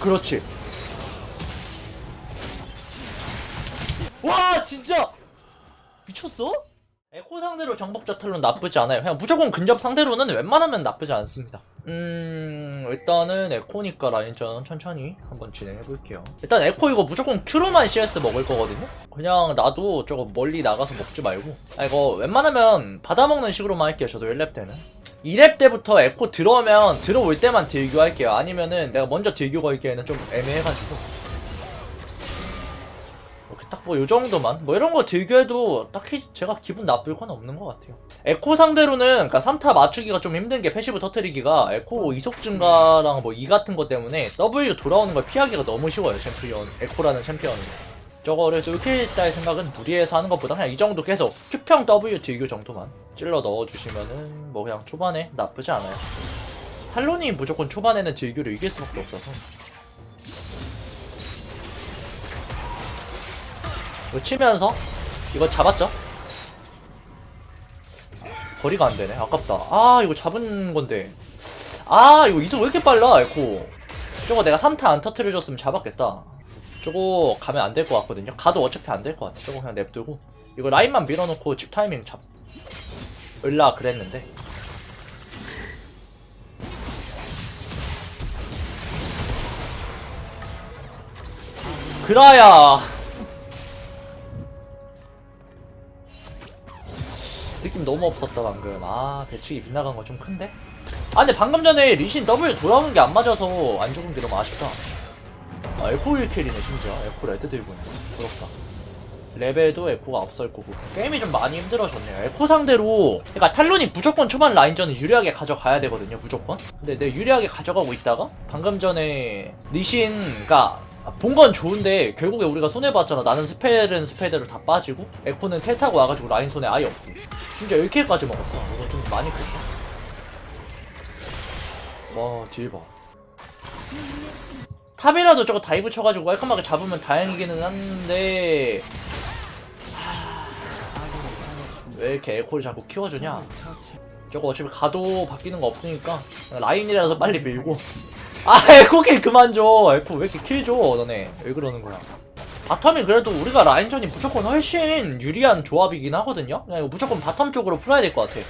그렇지. 와 진짜 미쳤어? 에코 상대로 정복자 탈론 나쁘지 않아요. 그냥 무조건 근접 상대로는 웬만하면 나쁘지 않습니다. 음 일단은 에코니까 라인전 천천히 한번 진행해 볼게요. 일단 에코 이거 무조건 큐로만 CS 먹을 거거든요. 그냥 나도 저거 멀리 나가서 먹지 말고. 아 이거 웬만하면 받아먹는 식으로만 할게요. 저도 1렙 때는. 2렙 때부터 에코 들어오면 들어올 때만 딜교 할게요. 아니면은 내가 먼저 딜교 걸기에는 좀 애매해가지고. 이렇게 딱 뭐 요 정도만 뭐 이런 거 딜교해도 딱히 제가 기분 나쁠 건 없는 것 같아요. 에코 상대로는 그러니까 3타 맞추기가 좀 힘든 게 패시브 터트리기가 에코 이속 증가랑 뭐 E 같은 거 때문에 W 돌아오는 걸 피하기가 너무 쉬워요 챔피언 에코라는 챔피언은. 저거를 따의 생각은 무리해서 하는 것보다 그냥 이 정도 계속 Q평 W 딜교 정도만 찔러 넣어주시면은 뭐 그냥 초반에 나쁘지 않아요. 탈론이 무조건 초반에는 딜교를 이길 수밖에 없어서 이거 치면서 이거 잡았죠? 거리가 안 되네. 아깝다. 아, 이거 잡은 건데. 아, 이거 이속 왜 이렇게 빨라, 에코. 저거 내가 3타 안 터트려줬으면 잡았겠다. 저거 가면 안 될 것 같거든요. 가도 어차피 안 될 것 같아. 저거 그냥 냅두고. 이거 라인만 밀어놓고 집 타이밍 잡. 을라 그랬는데. 그라야. 느낌 너무 없었다 방금 아 배치기 빗나간 거 좀 큰데? 아 근데 방금 전에 리신 W 돌아오는 게 안 맞아서 안 죽은 게 너무 아쉽다 아 에코 1킬이네 심지어. 에코 레드 들고네. 부럽다. 레벨도 에코가 앞설 거고. 게임이 좀 많이 힘들어졌네요. 에코 상대로 그러니까 탈론이 무조건 초반 라인전을 유리하게 가져가야 되거든요 무조건. 근데 내 유리하게 가져가고 있다가 방금 전에 리신 그니까 본건 좋은데 결국에 우리가 손해봤잖아. 나는 스펠은 스펠대로 다 빠지고 에코는 텔 타고 와가지고 라인 손에 아예 없고. 심지어 1킬까지 먹었어. 이거 좀 많이 컸어 와 딜봐 탑이라도 저거 다이브 쳐가지고 깔끔하게 잡으면 다행이기는 한데. 왜 이렇게 에코를 자꾸 키워주냐? 저거 어차피 가도 바뀌는 거 없으니까 라인이라서 빨리 밀고. 아 에코킬 그만 줘. 에코 왜 이렇게 킬 줘 너네. 왜 그러는 거야? 바텀이 그래도 우리가 라인전이 무조건 훨씬 유리한 조합이긴 하거든요? 그냥 이거 무조건 바텀 쪽으로 풀어야 될 것 같아.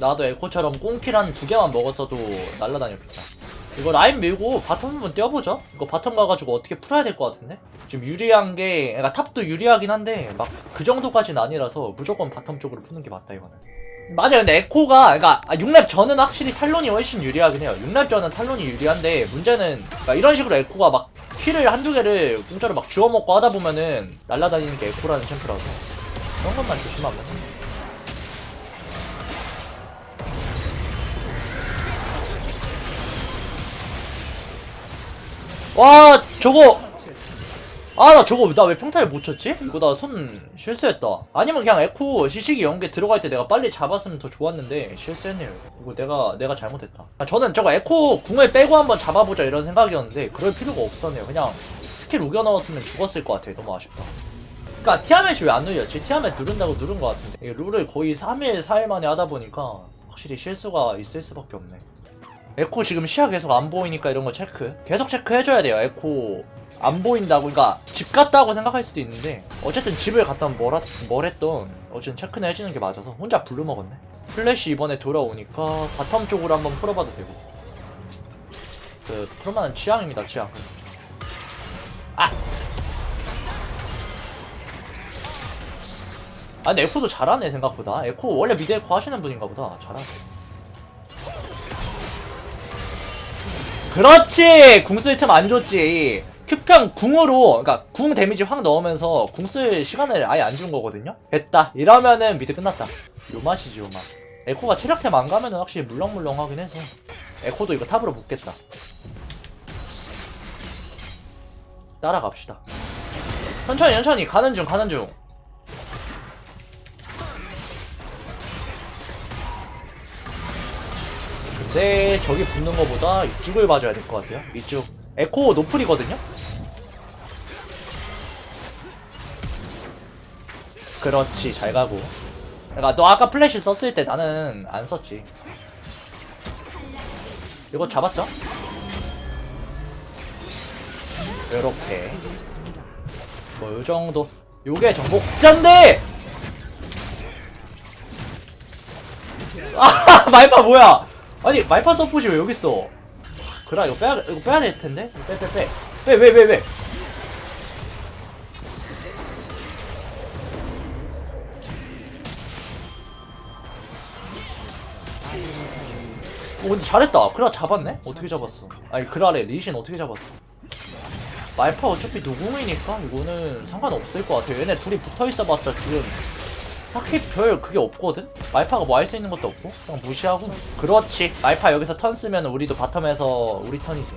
나도 에코처럼 꽁킬 한 두 개만 먹었어도 날라다녔겠다 이거 라인 밀고 바텀 한번 뛰어보죠. 이거 바텀 가가지고 어떻게 풀어야 될 것 같은데? 지금 유리한 게 그러니까 탑도 유리하긴 한데 막 그 정도까지는 아니라서 무조건 바텀 쪽으로 푸는 게 맞다 이거는. 맞아요. 근데 에코가 그러니까 6렙 전은 확실히 탈론이 훨씬 유리하긴 해요. 6렙 전은 탈론이 유리한데 문제는 그러니까 이런 식으로 에코가 막 킬을 한두 개를 공짜로 막 주워 먹고 하다 보면은 날라다니는 게 에코라는 챔프라서. 그런 것만 조심하면 와 저거. 아 나 저거 나 왜 평타를 못 쳤지? 이거 나 손 실수했다. 아니면 그냥 에코 시식이 연계 들어갈 때 내가 빨리 잡았으면 더 좋았는데 실수했네요. 이거 내가 내가 잘못했다. 아, 저는 저거 에코 궁을 빼고 한번 잡아보자 이런 생각이었는데 그럴 필요가 없었네요. 그냥 스킬 우겨 넣었으면 죽었을 것 같아 너무 아쉽다. 그니까 티아멧이 왜 안 눌렸지? 티아멧 누른다고 누른 것 같은데. 룰을 거의 3일 4일 만에 하다 보니까 확실히 실수가 있을 수밖에 없네 에코 지금 시야 계속 안 보이니까 이런 거 체크. 계속 체크해줘야 돼요 에코. 안 보인다고 그러니까 집 갔다고 생각할 수도 있는데 어쨌든 집을 갔다 뭘, 하, 뭘 했던. 어쨌든 체크는 해주는 게 맞아서 혼자 블루 먹었네. 플래시 이번에 돌아오니까 바텀 쪽으로 한번 풀어봐도 되고. 그 풀만한 취향입니다 취향. 아! 아 근데 에코도 잘하네 생각보다. 에코 원래 미드 에코 하시는 분인가 보다. 잘하네 그렇지! 궁쓸 틈 안 줬지. 큐평 궁으로, 그니까 궁 데미지 확 넣으면서 궁 쓸 시간을 아예 안 준 거거든요? 됐다. 이러면은 미드 끝났다. 요 맛이지, 요 맛. 에코가 체력템 안 가면은 확실히 물렁물렁 하긴 해서. 에코도 이거 탑으로 붙겠다. 따라갑시다. 천천히, 천천히. 가는 중, 가는 중. 근데 저기 붙는 거보다 이쪽을 봐줘야 될 것 같아요. 이쪽. 에코 노플이거든요? 그렇지, 잘 가고. 그러니까 너 아까 플래시 썼을 때 나는 안 썼지. 이거 잡았죠? 요렇게 뭐 요정도 요게 정복자인데 아 말파 뭐야 아니 말파 서폿이 왜 여기 있어? 그래 이거 빼야 이거 빼야 될 텐데? 빼 빼 빼. 빼왜왜 왜? 오 근데 잘했다. 그라 잡았네? 어떻게 잡았어? 아니 그라래. 리신 어떻게 잡았어? 말파 어차피 노공이니까 이거는 상관없을 것 같아요 얘네 둘이 붙어 있어봤자 지금 딱히 별 그게 없거든? 말파가 뭐 할 수 있는 것도 없고 그냥 무시하고. 그렇지. 말파 여기서 턴 쓰면 우리도 바텀에서 우리 턴이지.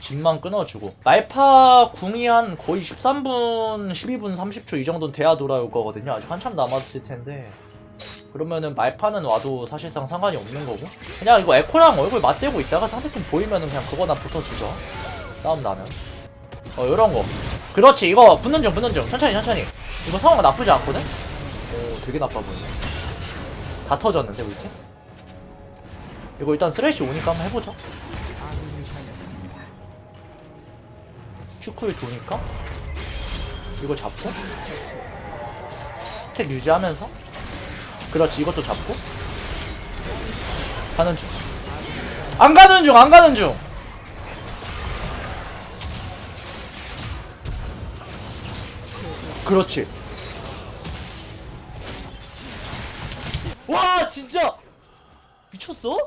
집만 끊어주고. 말파 궁이 한 거의 13분 12분 30초 이 정도는 돼야 돌아올 거거든요. 아직 한참 남았을 텐데. 그러면은 말파는 와도 사실상 상관이 없는 거고. 그냥 이거 에코랑 얼굴 맞대고 있다가 상대팀 보이면은 그냥 그거나 붙어주죠. 싸움 나면. 어 요런 거. 그렇지. 이거 붙는 중 붙는 중. 천천히 천천히. 이거 상황 나쁘지 않거든? 오 되게 나빠 보이네. 다 터졌는데 우리 팀? 이거 일단 쓰레쉬 오니까 한번 해보자 큐쿨 도니까? 이거 잡고? 스택 유지하면서? 그렇지 이것도 잡고? 가는 중. 안 가는 중 안 가는 중! 그렇지 와 진짜! 미쳤어?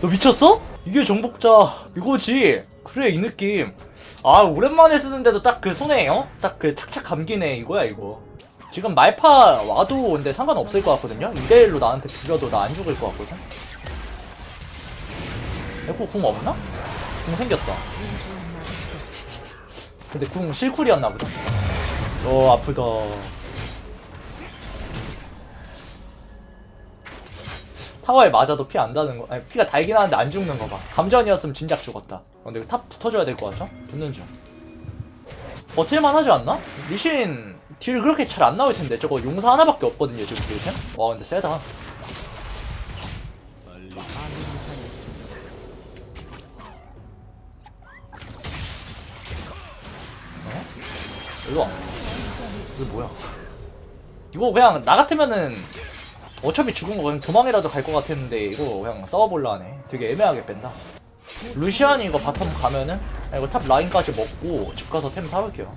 너 미쳤어? 이게 정복자. 이거지. 그래 이 느낌. 아 오랜만에 쓰는데도 딱 그 손에 어? 딱 그 착착 감기네 이거야 이거. 지금 말파 와도 근데 상관없을 것 같거든요? 2대1로 나한테 비벼도 나 안 죽을 것 같거든? 에코 궁 없나? 궁 생겼다. 근데 궁 실쿨이었나 보다. 어 아프다 타워에 맞아도 피 안 다는 거 아니 피가 달긴 하는데 안 죽는 거봐 감전이었으면 진작 죽었다 어, 근데 탑 붙어줘야 될 것 같죠? 붙는 중 버틸만 하지 않나? 리신 딜 그렇게 잘 안 나올 텐데 저거 용사 하나밖에 없거든요 지금 딜템? 와 근데 세다 어? 일로 와 이거 뭐야 이거 그냥 나 같으면은 어차피 죽은 거 그냥 도망이라도 갈 것 같았는데 이거 그냥 싸워볼라 하네. 되게 애매하게 뺀다. 루시안이 이거 바텀 가면은? 아, 이거 탑 라인까지 먹고 집 가서 템 사올게요.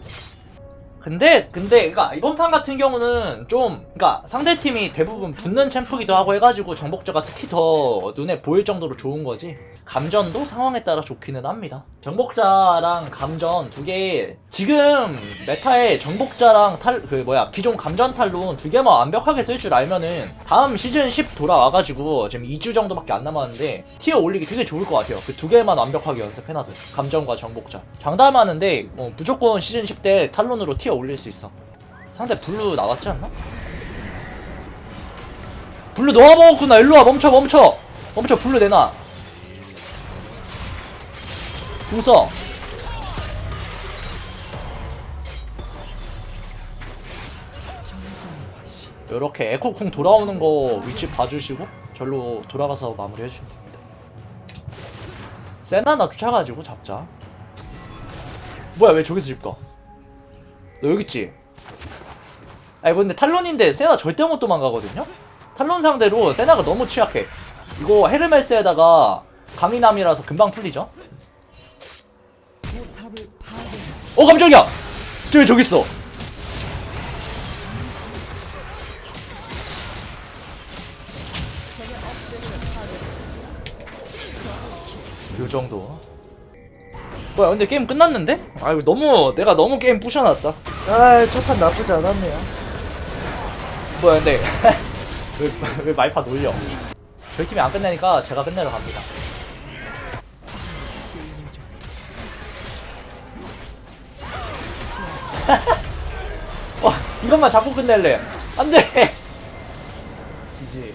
근데 근데 그러니까 이번 판 같은 경우는 좀 그러니까 상대 팀이 대부분 붙는 챔프기도 하고 해가지고 정복자가 특히 더 눈에 보일 정도로 좋은 거지. 감전도 상황에 따라 좋기는 합니다. 정복자랑 감전 두 개 지금 메타에 정복자랑 탈 그 뭐야 기존 감전 탈론 두 개만 완벽하게 쓸 줄 알면은 다음 시즌 10 돌아와가지고 지금 2주 정도밖에 안 남았는데 티어 올리기 되게 좋을 것 같아요. 그 두 개만 완벽하게 연습해놔도 감전과 정복자. 장담하는데 어, 무조건 시즌 10 때 탈론으로 티어 올릴 수 있어. 상대 블루 나왔지 않나? 블루 너가 먹었구나 일로와 멈춰 멈춰! 멈춰 블루 내놔. 궁써 요렇게 에코 궁 돌아오는 거 위치 봐주시고 절로 돌아가서 마무리 해주시면 됩니다 세나나 쫓아가지고 잡자 뭐야 왜 저기서 집가 너 여기 있지? 아니 근데 탈론인데 세나 절대 못 도망가거든요? 탈론 상대로 세나가 너무 취약해 이거 헤르메스에다가 강인함이라서 금방 풀리죠? 어 깜짝이야! 저기 저기 있어 요 정도. 뭐야 근데 게임 끝났는데? 아이고 너무 내가 너무 게임 부셔놨다. 아, 첫판 나쁘지 않았네요. 뭐야 근데. 왜, 왜 말파 놀려? 저희 팀이 안 끝내니까 제가 끝내러 갑니다. 와 이것만 잡고 끝낼래. 안돼! 지지